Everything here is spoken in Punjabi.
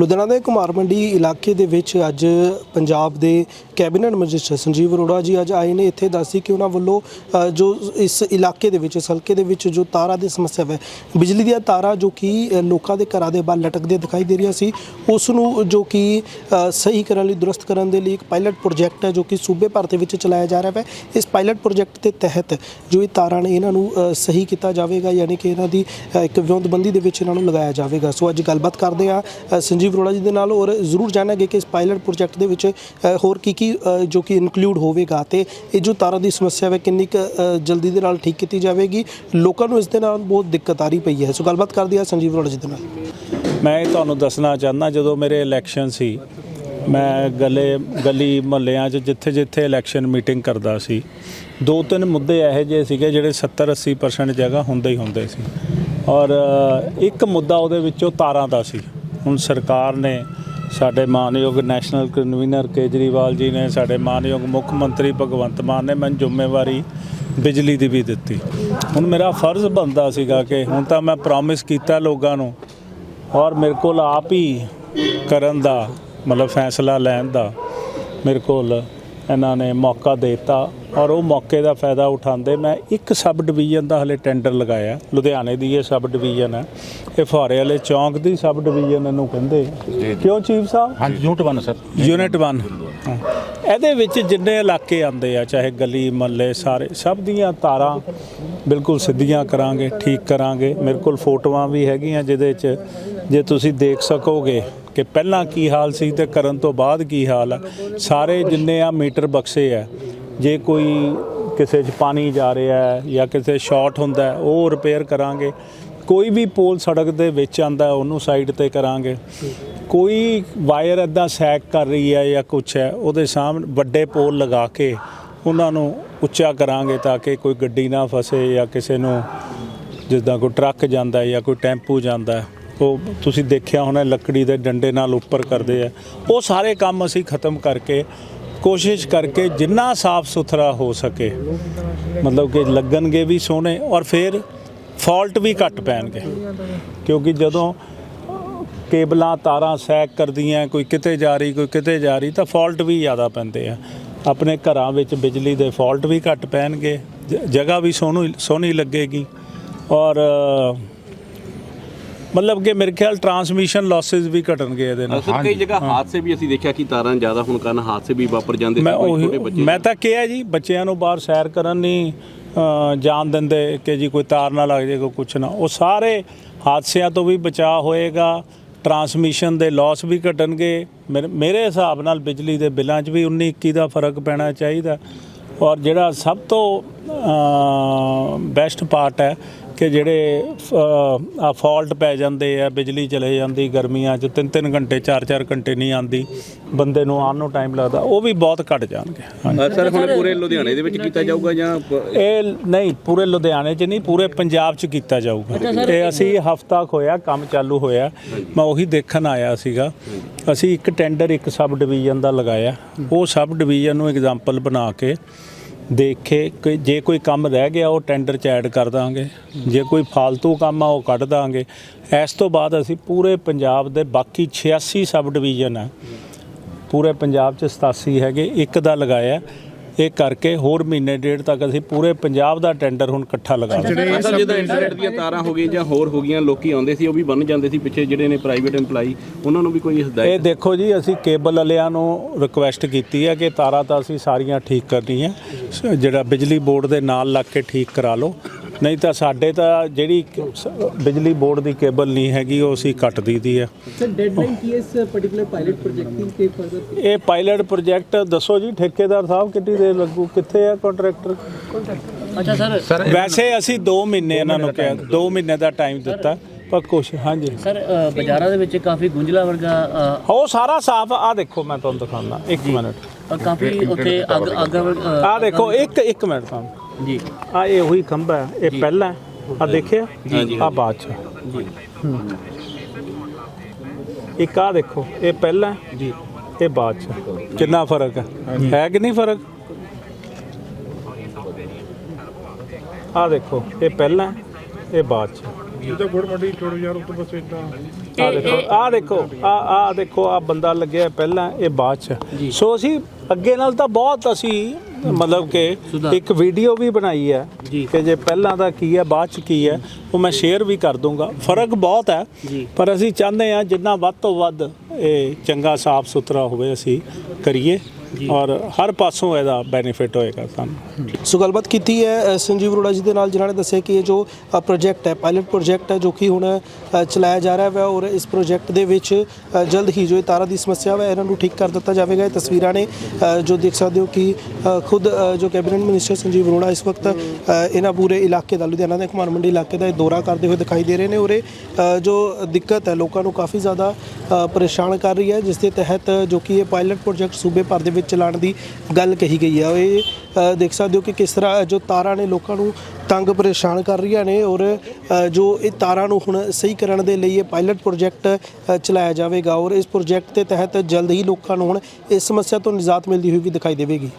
ਲੁਧਿਆਣਾ ਦੇ ਕੁਮਾਰ ਮੰਡੀ ਇਲਾਕੇ ਦੇ ਵਿੱਚ ਅੱਜ ਪੰਜਾਬ ਦੇ ਕੈਬਨਿਟ ਮਿਨਿਸਟਰ ਸੰਜੀਵ ਅਰੋੜਾ ਜੀ ਅੱਜ ਆਏ ਨੇ। ਇੱਥੇ ਦੱਸੀ ਕਿ ਉਹਨਾਂ ਵੱਲੋਂ ਅ, ਜੋ ਇਸ ਇਲਾਕੇ ਦੇ ਵਿੱਚ ਇਸ ਹਲਕੇ ਦੇ ਵਿੱਚ ਜੋ ਤਾਰਾਂ ਦੀ ਸਮੱਸਿਆ ਹੈ ਬਿਜਲੀ ਦੀਆਂ ਤਾਰਾਂ ਜੋ ਕਿ ਅ, ਲੋਕਾਂ ਦੇ ਘਰਾਂ ਦੇ ਬਾਹਰ ਲਟਕਦੇ ਦਿਖਾਈ ਦੇ ਰਹੀਆਂ ਸੀ ਉਸ ਨੂੰ ਜੋ ਕਿ ਅ, ਸਹੀ ਕਰਨ ਲਈ ਦੁਰਸਤ ਕਰਨ ਦੇ ਲਈ ਇੱਕ ਪਾਇਲਟ ਪ੍ਰੋਜੈਕਟ ਹੈ ਜੋ ਕਿ ਸੂਬੇ ਭਰ ਦੇ ਵਿੱਚ ਚਲਾਇਆ ਜਾ ਰਿਹਾ ਹੈ ਇਸ ਪਾਇਲਟ ਪ੍ਰੋਜੈਕਟ ਦੇ ਤਹਿਤ ਜੋ ਇਹ ਤਾਰਾਂ ਨੇ ਇਹਨਾਂ ਨੂੰ ਅ, ਸਹੀ ਕੀਤਾ ਜਾਵੇਗਾ ਯਾਨੀ ਕਿ ਇਹਨਾਂ ਦੀ ਅ, ਇੱਕ ਵਿਉਂਤਬੰਦੀ ਦੇ ਵਿੱਚ ਇਹਨਾਂ ਨੂੰ ਲਗਾਇਆ ਜਾਵੇਗਾ। ਸੋ ਅੱਜ ਗੱਲਬਾਤ ਕਰਦੇ ਆ ਸੰਜੀਵ ਅਰੋੜਾ ਜੀ ਦੇ ਨਾਲ ਔਰ ਜ਼ਰੂਰ ਜਾਣਾਂਗੇ ਕਿ ਇਸ ਪਾਇਲਟ ਪ੍ਰੋਜੈਕਟ ਦੇ ਵਿੱਚ ਅ, ਹੋਰ ਕੀ ਕੀ ਅ, ਜੋ ਕਿ ਇਨਕਲੂਡ ਹੋਵੇਗਾ ਤੇ ਇਹ ਜੋ ਤਾਰਾਂ ਦੀ ਸਮੱਸਿਆ ਹੈ ਕਿੰਨੀ ਕੁ, ਅ, ਜਲਦੀ ਦੇ ਨਾਲ ਠੀਕ ਕੀਤੀ ਜਾਵੇਗੀ। ਲੋਕਾਂ ਨੂੰ ਇਸ ਦੇ ਨਾਲ ਬਹੁਤ ਦਿੱਕਤ ਆ ਰਹੀ ਪਈ ਹੈ। ਸੋ ਗੱਲਬਾਤ ਕਰਦੇ ਹਾਂ ਸੰਜੀਵ ਅਰੋੜਾ ਜੀ ਦੇ ਨਾਲ। ਮੈਂ ਇਹ ਤੁਹਾਨੂੰ ਦੱਸਣਾ ਚਾਹੁੰਦਾ ਜਦੋਂ ਮੇਰੇ ਇਲੈਕਸ਼ਨ ਸੀ ਮੈਂ ਗਲੇ ਗਲੀ ਮੁਹੱਲਿਆਂ 'ਚ ਜਿੱਥੇ ਜਿੱਥੇ ਇਲੈਕਸ਼ਨ ਮੀਟਿੰਗ ਕਰਦਾ ਸੀ ਦੋ ਤਿੰਨ ਮੁੱਦੇ ਇਹੋ ਜਿਹੇ ਸੀਗੇ ਜਿਹੜੇ 70 80% ਜਗ੍ਹਾ ਹੁੰਦੇ ਹੀ ਹੁੰਦੇ ਸੀ। ਔਰ ਅ, ਇੱਕ ਮੁੱਦਾ ਉਹਦੇ ਵਿੱਚੋਂ ਤਾਰਾਂ ਦਾ ਸੀ। ਹੁਣ ਸਰਕਾਰ ਨੇ ਸਾਡੇ ਮਾਨਯੋਗ ਨੈਸ਼ਨਲ ਕਨਵੀਨਰ ਕੇਜਰੀਵਾਲ ਜੀ ਨੇ, ਸਾਡੇ ਮਾਨਯੋਗ ਮੁੱਖ ਮੰਤਰੀ ਭਗਵੰਤ ਮਾਨ ਨੇ ਮੈਨੂੰ ਜ਼ਿੰਮੇਵਾਰੀ ਬਿਜਲੀ ਦੀ ਵੀ ਦਿੱਤੀ। ਹੁਣ ਮੇਰਾ ਫਰਜ਼ ਬਣਦਾ ਸੀਗਾ ਕਿ ਹੁਣ ਤਾਂ ਮੈਂ ਪ੍ਰੋਮਿਸ ਕੀਤਾ ਲੋਕਾਂ ਨੂੰ ਔਰ ਮੇਰੇ ਕੋਲ ਆਪ ਹੀ ਕਰਨ ਦਾ, ਮਤਲਬ ਫੈਸਲਾ ਲੈਣ ਦਾ ਮੇਰੇ ਕੋਲ ਇਹਨਾਂ ਨੇ ਮੌਕਾ ਦੇ ਦਿੱਤਾ ਔਰ ਉਹ ਮੌਕੇ ਦਾ ਫਾਇਦਾ ਉਠਾਉਂਦੇ ਮੈਂ ਇੱਕ ਸਬ ਡਿਵੀਜ਼ਨ ਦਾ ਹਲੇ ਟੈਂਡਰ ਲਗਾਇਆ। ਲੁਧਿਆਣੇ ਦੀ ਇਹ ਸਬ ਡਿਵੀਜ਼ਨ ਹੈ। ਇਹ ਫੁਹਾਰੇ ਵਾਲੇ ਚੌਂਕ ਦੀ ਸਬ ਡਿਵੀਜ਼ਨ ਇਹਨੂੰ ਕਹਿੰਦੇ। ਕਿਉਂ ਚੀਫ ਸਾਹਿਬ? ਹਾਂਜੀ ਯੂਨਿਟ 1 ਸਰ ਯੂਨਿਟ 1 ਇਹਦੇ ਵਿੱਚ ਜਿੰਨੇ ਇਲਾਕੇ ਆਉਂਦੇ ਆ, ਚਾਹੇ ਗਲੀ, ਮਹੱਲੇ, ਸਾਰੇ, ਸਭ ਦੀਆਂ ਤਾਰਾਂ ਬਿਲਕੁਲ ਸਿੱਧੀਆਂ ਕਰਾਂਗੇ, ਠੀਕ ਕਰਾਂਗੇ। ਮੇਰੇ ਕੋਲ ਫੋਟੋਆਂ ਵੀ ਹੈਗੀਆਂ ਜਿਹਦੇ 'ਚ ਜੇ ਤੁਸੀਂ ਦੇਖ ਸਕੋਗੇ ਕਿ ਪਹਿਲਾਂ ਕੀ ਹਾਲ ਸੀ ਤੇ ਕਰਨ ਤੋਂ ਬਾਅਦ ਕੀ ਹਾਲ ਆ। ਸਾਰੇ ਜਿੰਨੇ ਆ ਮੀਟਰ ਬਕਸੇ ਆ, ਜੇ ਕੋਈ ਕਿਸੇ 'ਚ ਪਾਣੀ ਜਾ ਰਿਹਾ ਹੈ ਜਾਂ ਕਿਸੇ ਸ਼ਾਰਟ ਹੁੰਦਾ ਉਹ ਰਿਪੇਅਰ ਕਰਾਂਗੇ। ਕੋਈ ਵੀ ਪੋਲ ਸੜਕ ਦੇ ਵਿੱਚ ਆਂਦਾ ਉਹਨੂੰ ਸਾਈਡ ਤੇ ਕਰਾਂਗੇ। ਕੋਈ ਵਾਇਰ ਇਦਾਂ ਸੈਕ ਕਰ ਰਹੀ ਹੈ ਜਾਂ ਕੁਛ ਹੈ, ਉਹਦੇ ਸਾਹਮਣੇ ਵੱਡੇ ਪੋਲ ਲਗਾ ਕੇ ਉਹਨਾਂ ਨੂੰ ਉੱਚਾ ਕਰਾਂਗੇ ਤਾਂ ਕਿ ਕੋਈ ਗੱਡੀ ਨਾ ਫਸੇ ਜਾਂ ਕਿਸੇ ਨੂੰ ਜਿੱਦਾਂ ਕੋਈ ਟਰੱਕ ਜਾਂਦਾ ਜਾਂ ਕੋਈ ਟੈਂਪੂ ਜਾਂਦਾ ਉਹ ਤੁਸੀਂ ਦੇਖਿਆ ਹੋਣਾ ਲੱਕੜੀ ਦੇ ਡੰਡੇ ਨਾਲ ਉੱਪਰ ਕਰਦੇ ਆ। ਉਹ ਸਾਰੇ ਕੰਮ ਅਸੀਂ ਖਤਮ ਕਰਕੇ ਕੋਸ਼ਿਸ਼ ਕਰਕੇ ਜਿੰਨਾ ਸਾਫ਼ ਸੁਥਰਾ ਹੋ ਸਕੇ, ਮਤਲਬ ਕਿ ਲੱਗਣਗੇ ਵੀ ਸੋਹਣੇ ਔਰ ਫਿਰ ਫਾਲਟ ਵੀ ਘੱਟ ਪੈਣਗੇ। ਕਿਉਂਕਿ ਜਦੋਂ ਕੇਬਲਾਂ ਤਾਰਾਂ ਸੈਕ ਕਰਦੀਆਂ ਕੋਈ ਕਿਤੇ ਜਾ ਰਹੀ ਕੋਈ ਕਿਤੇ ਜਾ ਰਹੀ ਤਾਂ ਫਾਲਟ ਵੀ ਜ਼ਿਆਦਾ ਪੈਂਦੇ ਆ। ਆਪਣੇ ਘਰਾਂ ਵਿੱਚ ਬਿਜਲੀ ਦੇ ਫਾਲਟ ਵੀ ਘੱਟ ਪੈਣਗੇ ਜ- ਜਗ੍ਹਾ ਵੀ ਸੋਹਣੀ ਸੋਹਣੀ ਲੱਗੇਗੀ। ਔਰ ਮਤਲਬ ਕਿ ਮੇਰੇ ਖਿਆਲ ਟਰਾਂਸਮਿਸ਼ਨ ਲਾਸਸ ਵੀ ਘਟਣਗੇ ਇਹਦੇ ਨਾਲ। ਸਰ ਕਈ ਜਗ੍ਹਾ ਹਾਦਸੇ ਵੀ ਅਸੀਂ ਦੇਖਿਆ ਕਿ ਤਾਰਾਂ ਜ਼ਿਆਦਾ ਹੋਣ ਕਾਰਨ ਹਾਦਸੇ ਵੀ ਵਾਪਰ ਜਾਂਦੇ ਮੈਂ ਕੋਈ ਛੋਟੇ ਉਹੀ ਬੱਚੇ ਮੈਂ ਤਾਂ ਕਿਹਾ ਜੀ ਬੱਚਿਆਂ ਨੂੰ ਬਾਹਰ ਸੈਰ ਕਰਨ ਨਹੀਂ ਜਾਣ ਦਿੰਦੇ ਕਿ ਜੀ ਕੋਈ ਤਾਰ ਨਾ ਲੱਗ ਜਾਏ ਕੋਈ ਕੁਛ ਨਾ। ਉਹ ਸਾਰੇ ਹਾਦਸਿਆਂ ਤੋਂ ਵੀ ਬਚਾਅ ਹੋਏਗਾ। ਟਰਾਂਸਮਿਸ਼ਨ ਦੇ ਲਾਸ ਵੀ ਘਟਣਗੇ। ਮੇਰੇ- ਮੇਰੇ ਹਿਸਾਬ ਨਾਲ ਬਿਜਲੀ ਦੇ ਬਿੱਲਾਂ 'ਚ ਵੀ 19 21 ਦਾ ਫ਼ਰਕ ਪੈਣਾ ਚਾਹੀਦਾ। ਔਰ ਜਿਹੜਾ ਸਭ ਤੋਂ ਬੈਸਟ ਪਾਰਟ ਹੈ ਕਿ ਜਿਹੜੇ ਆ ਫਾਲਟ ਪੈ ਜਾਂਦੇ ਆ ਬਿਜਲੀ ਚਲੇ ਜਾਂਦੀ ਗਰਮੀਆਂ 'ਚ 3-3 ਘੰਟੇ 4-4 ਘੰਟੇ ਨਹੀਂ ਆਂਦੀ ਬੰਦੇ ਨੂੰ ਆਉਣ ਨੂੰ ਟਾਈਮ ਲੱਗਦਾ ਉਹ ਵੀ ਬਹੁਤ ਘਟ ਜਾਣਗੇ। ਹਾਂਜੀ। ਸਰ ਹੁਣ ਪੂਰੇ ਲੁਧਿਆਣੇ ਦੇ ਵਿੱਚ ਕੀਤਾ ਜਾਊਗਾ ਜਾਂ ਪ- ਇਹ ਨਹੀਂ ਪੂਰੇ ਲੁਧਿਆਣੇ 'ਚ ਨਹੀਂ ਪੂਰੇ ਪੰਜਾਬ 'ਚ ਕੀਤਾ ਜਾਊਗਾ। ਇਹ ਅਸੀਂ ਹਫਤਾ ਕੁ ਹੋਇਆ ਕੰਮ ਚਾਲੂ ਹੋਇਆ। ਮੈਂ ਉਹੀ ਦੇਖਣ ਆਇਆ ਸੀਗਾ। ਅਸੀਂ ਇੱਕ ਟੈਂਡਰ ਇੱਕ ਸਬ ਡਿਵੀਜ਼ਨ ਦਾ ਲਗਾਇਆ। ਉਹ ਸਬ ਡਿਵੀਜ਼ਨ ਨੂੰ ਐਗਜ਼ਾਮਪਲ ਬਣਾ ਕੇ ਦੇਖੇ ਕਿ ਜੇ ਕੋਈ ਕੰਮ ਰਹਿ ਗਿਆ, ਉਹ ਟੈਂਡਰ 'ਚ ਐਡ ਕਰ ਦਾਂਗੇ। ਜੇ ਕੋਈ ਫਾਲਤੂ ਕੰਮ ਆ, ਉਹ ਕੱਢ ਦਾਂਗੇ। ਇਸ ਤੋਂ ਬਾਅਦ ਅਸੀਂ ਪੂਰੇ ਪੰਜਾਬ ਦੇ ਬਾਕੀ 86 ਸਬ ਡਿਵੀਜ਼ਨ ਆ। ਪੂਰੇ ਪੰਜਾਬ 'ਚ 87 ਹੈਗੇ, ਇੱਕ ਦਾ ਲਗਾਇਆ। ਇਹ ਕਰਕੇ ਹੋਰ ਮਹੀਨੇ ਡੇਢ ਤੱਕ ਅਸੀਂ ਪੂਰੇ ਪੰਜਾਬ ਦਾ ਟੈਂਡਰ ਹੁਣ ਇਕੱਠਾ ਲਗਾ ਦਾਂਗੇ ਸਰ ਜਦੋਂ ਇੰਟਰਨੈਟ ਦੀਆਂ ਤਾਰਾਂ ਹੋ ਗਈਆਂ ਜਾਂ ਹੋਰ ਹੋ ਗਈਆਂ ਲੋਕੀ ਆਉਂਦੇ ਸੀ ਉਹ ਵੀ ਬੰਨ ਜਾਂਦੇ ਸੀ ਪਿੱਛੇ ਜਿਹੜੇ ਨੇ ਪ੍ਰਾਈਵੇਟ EMPLOYE ਉਹਨਾਂ ਨੂੰ ਵੀ ਕੋਈ ਇਹ ਹਦਾਇਤ ਦੇਖੋ ਜੀ ਅਸੀਂ ਕੇਬਲ ਵਾਲਿਆਂ ਨੂੰ ਰਿਕੁਐਸਟ ਕੀਤੀ ਹੈ ਕਿ ਤਾਰਾਂ ਤਾਂ ਅਸੀਂ ਸਾਰੀਆਂ ਠੀਕ ਕਰਨੀਆਂ ਜਿਹੜਾ ਬਿਜਲੀ ਬੋਰਡ ਦੇ ਨਾਲ ਲੱਗ ਕੇ ਠੀਕ ਕਰਾ ਲਓ। ਨਹੀਂ ਤਾਂ ਸਾਡੇ ਤਾਂ ਜਿਹੜੀ ਕ- ਸ- ਬਿਜਲੀ ਬੋਰਡ ਦੀ ਕੇਬਲ ਨਹੀਂ ਹੈਗੀ ਉਹ ਅਸੀਂ ਕੱਟ ਦਈਦੀ ਹੈ। ਸਰ ਡੈਡਲਾਈਨ ਕੀ ਹੈ ਇਸ ਪਾਰਟਿਕੂਲਰ ਪਾਇਲਟ ਪ੍ਰੋਜੈਕਟ ਦੀ ਫਰਦਰ ਇਹ ਪਾਇਲਟ ਪ੍ਰੋਜੈਕਟ ਦੱਸੋ ਜੀ ਠੇਕੇਦਾਰ ਸਾਹਿਬ ਕਿੰਨੀ ਦੇਰ ਲੱਗੂ? ਕਿੱਥੇ ਹੈ ਕੰਟਰੈਕਟਰ ਅੱਛਾ ਸਰ। ਸਰ ਵੈਸੇ ਅਸੀਂ 2 ਮਹੀਨੇ ਇਹਨਾਂ ਨੂੰ ਕਿਹਾ 2 ਮਹੀਨੇ ਦਾ ਟਾਈਮ ਦਿੱਤਾ ਪਰ ਕੁਛ ਹਾਂਜੀ। ਸਰ ਅ, ਬਾਜ਼ਾਰਾਂ ਦੇ ਵਿੱਚ ਕਾਫੀ ਗੁੰਝਲਾ ਵਰਗਾ ਅ, ਉਹ ਸਾਰਾ ਸਾਫ਼ ਆ ਦੇਖੋ ਮੈਂ ਤੁਹਾਨੂੰ ਦਿਖਾਉਂਦਾ 1 ਮਿੰਟ। ਅ, ਕਾਫੀ ਉੱਥੇ ਅੱਗ ਅੱਗ ਅ, ਆ ਦੇਖੋ ਇੱਕ ਇੱਕ ਮਿੰਟ ਤੁਹਾਨੂੰ। ਜੀ। ਆ ਇਹ ਉਹੀ ਖੰਭਾ ਹੈ। ਇਹ ਪਹਿਲਾਂ ਆ ਦੇਖਿਆ? ਆ ਬਾਅਦ ਚ। ਜੀ। ਇੱਕ ਆ ਦੇਖੋ। ਇਹ ਪਹਿਲਾਂ ਜੀ। ਇਹ ਬਾਅਦ ਚ। ਕਿੰਨਾ ਫ਼ਰਕ ਹੈ? ਹੈ ਕਿ ਨਹੀਂ ਫ਼ਰਕ? ਆ ਦੇਖੋ। ਇਹ ਪਹਿਲਾਂ ਇਹ ਬਾਅਦ ਚ। ਜਿੱਦਾਂ ਗੁੜ ਮੰਡੀ ਚੋੜ ਯਾਰ ਉੱਤੇ ਬਸ ਇਦਾਂ ਆ ਦੇਖੋ। ਆ ਦੇਖੋ। ਆ ਆ ਦੇਖੋ। ਆ ਬੰਦਾ ਲੱਗਿਆ ਪਹਿਲਾਂ ਇਹ ਬਾਅਦ ਚ। ਸੋ ਅਸੀਂ ਅੱਗੇ ਨਾਲ ਤਾਂ ਬਹੁਤ ਅਸੀਂ ਮਤਲਬ ਕਿ। ਇੱਕ ਵੀਡੀਓ ਵੀ ਬਣਾਈ ਹੈ। ਕਿ ਜੇ ਪਹਿਲਾਂ ਦਾ ਕੀ ਹੈ ਬਾਅਦ ਚ ਕੀ ਹੈ ਉਹ ਮੈਂ ਸ਼ੇਅਰ ਵੀ ਕਰ ਦੂੰਗਾ ਫ਼ਰਕ ਬਹੁਤ ਹੈ। ਪਰ ਅਸੀਂ ਚਾਹੁੰਦੇ ਹਾਂ ਜਿੰਨਾ ਵੱਧ ਤੋਂ ਵੱਧ ਇਹ ਚੰਗਾ ਸਾਫ਼ ਸੁਥਰਾ ਹੋਵੇ ਅਸੀਂ ਕਰੀਏ ਔਰ ਹਰ ਪਾਸੋਂ ਇਹਦਾ ਬੈਨੀਫਿਟ ਹੋਏਗਾ ਸਾਨੂੰ। ਸੋ ਗੱਲਬਾਤ ਕੀਤੀ ਹੈ ਸੰਜੀਵ ਅਰੋੜਾ ਜੀ ਦੇ ਨਾਲ, ਜਿਨ੍ਹਾਂ ਨੇ ਦੱਸਿਆ ਕਿ ਇਹ ਜੋ ਪ੍ਰੋਜੈਕਟ ਹੈ ਪਾਇਲਟ ਪ੍ਰੋਜੈਕਟ ਹੈ ਜੋ ਕਿ ਹੁਣ ਚਲਾਇਆ ਜਾ ਰਿਹਾ ਹੈ ਔਰ ਇਸ ਪ੍ਰੋਜੈਕਟ ਦੇ ਵਿੱਚ ਜਲਦ ਹੀ ਜੋ ਇਹ ਤਾਰਾਂ ਦੀ ਸਮੱਸਿਆ ਹੈ ਇਹਨਾਂ ਨੂੰ ਠੀਕ ਕਰ ਦਿੱਤਾ ਜਾਵੇਗਾ। ਇਹ ਤਸਵੀਰਾਂ ਨੇ ਜੋ ਦੇਖ ਸਕਦੇ ਹੋ ਕਿ ਖੁਦ ਜੋ ਕੈਬਨਿਟ ਮਿਨਿਸਟਰ ਸੰਜੀਵ ਅਰੋੜਾ ਇਸ ਵਕਤ ਇਹਨਾਂ ਪੂਰੇ ਇਲਾਕੇ ਦਾ, ਲੁਧਿਆਣਾ ਦੇ ਘੁਮਾਰ ਮੰਡੀ ਇਲਾਕੇ ਦਾ ਇਹ ਦੌਰਾ ਕਰਦੇ ਹੋਏ ਦਿਖਾਈ ਦੇ ਰਹੇ ਨੇ ਔਰ ਇਹ ਜੋ ਦਿੱਕਤ ਹੈ, ਲੋਕਾਂ ਨੂੰ ਕਾਫੀ ਜ਼ਿਆਦਾ ਪਰੇਸ਼ਾਨ ਕਰ ਰਹੀ ਹੈ, ਜਿਸ ਦੇ ਤਹਿਤ ਜੋ ਕਿ ਇਹ ਪਾਇਲਟ ਪ੍ਰੋਜੈਕਟ ਸੂਬੇ ਭਰ ਦੇ ਵਿੱਚ ਚਲਾਉਣ ਦੀ ਗੱਲ ਕਹੀ ਗਈ ਹੈ ਇਹ ਅ, ਦੇਖ ਸਕਦੇ ਹੋ ਕਿ ਕਿਸ ਤਰ੍ਹਾਂ ਜੋ ਤਾਰਾਂ ਨੇ ਲੋਕਾਂ ਨੂੰ ਤੰਗ ਪਰੇਸ਼ਾਨ ਕਰ ਰਹੀਆਂ ਨੇ ਔਰ ਅ, ਜੋ ਇਹ ਤਾਰਾਂ ਨੂੰ ਹੁਣ ਸਹੀ ਕਰਨ ਦੇ ਲਈ ਇਹ ਪਾਇਲਟ ਪ੍ਰੋਜੈਕਟ ਅ, ਚਲਾਇਆ ਜਾਵੇਗਾ ਔਰ ਇਸ ਪ੍ਰੋਜੈਕਟ ਦੇ ਤਹਿਤ ਜਲਦ ਹੀ ਲੋਕਾਂ ਨੂੰ ਹੁਣ ਇਸ ਸਮੱਸਿਆ ਤੋਂ ਨਿਜਾਤ ਮਿਲਦੀ ਹੋਈ ਵੀ ਦਿਖਾਈ ਦੇਵੇਗੀ।